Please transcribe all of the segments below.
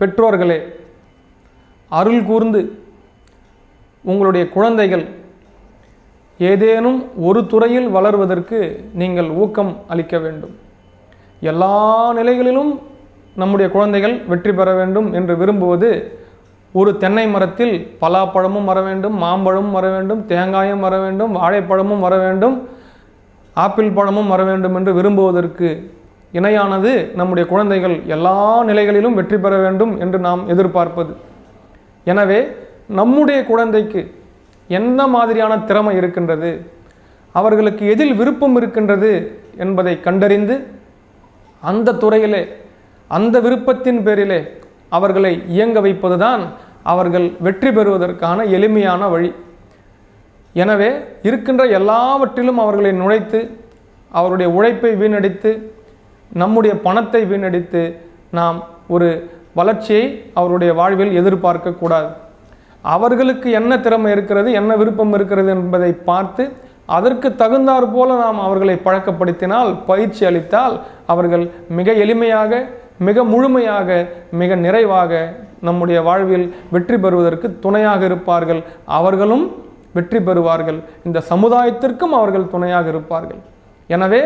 பெற்றோர்களே அருள் கூர்ந்து உங்களுடைய குழந்தைகள் ஏதேனும் ஒரு துறையில் வளர்வதற்கு நீங்கள் ஊக்கம் அளிக்க வேண்டும். எல்லா நிலைகளிலும் நம்முடைய குழந்தைகள் வெற்றி பெற வேண்டும் என்று விரும்புவது ஒரு தென்னை மரத்தில் பலாப்பழமும் வர வேண்டும் மாம்பழமும் வர வேண்டும் தேங்காயும் வர வேண்டும் வாழைப்பழமும் வர வேண்டும் ஆப்பிள் பழமும் வர வேண்டும் என்று விரும்புவதற்கு இணையானது நம்முடைய குழந்தைகள் எல்லா நிலைகளிலும் வெற்றி பெற வேண்டும் என்று நாம் எதிர்பார்ப்பது. எனவே நம்முடைய குழந்தைக்கு என்ன மாதிரியான திறமை இருக்கின்றது அவர்களுக்கு எதில் விருப்பம் இருக்கின்றது என்பதை கண்டறிந்து அந்த துறையிலே அந்த விருப்பத்தின் பேரிலே அவர்களை இயங்க வைப்பதுதான் அவர்கள் வெற்றி பெறுவதற்கான எளிமையான வழி. எனவே இருக்கின்ற எல்லாவற்றிலும் அவர்களை நுழைத்து அவருடைய உழைப்பை வீணடித்து நம்முடைய பணத்தை வீணடித்து நாம் ஒரு வளர்ச்சியை அவருடைய வாழ்வில் எதிர்பார்க்கக்கூடாது அவர்களுக்கு என்ன திறமை இருக்கிறது என்ன விருப்பம் இருக்கிறது என்பதை பார்த்து அதற்கு தகுந்தாற் போல நாம் அவர்களை பழக்கப்படுத்தினால் பயிற்சி அளித்தால் அவர்கள் மிக எளிமையாக மிக முழுமையாக மிக நிறைவாக நம்முடைய வாழ்வில் வெற்றி பெறுவதற்கு துணையாக இருப்பார்கள். அவர்களும் வெற்றி பெறுவார்கள். இந்த சமுதாயத்திற்கும் அவர்கள் துணையாக இருப்பார்கள். எனவே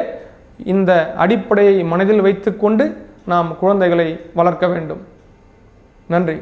இந்த அடிப்படையை மனதில் வைத்துக்கொண்டு நாம் குழந்தைகளை வளர்க்க வேண்டும். நன்றி.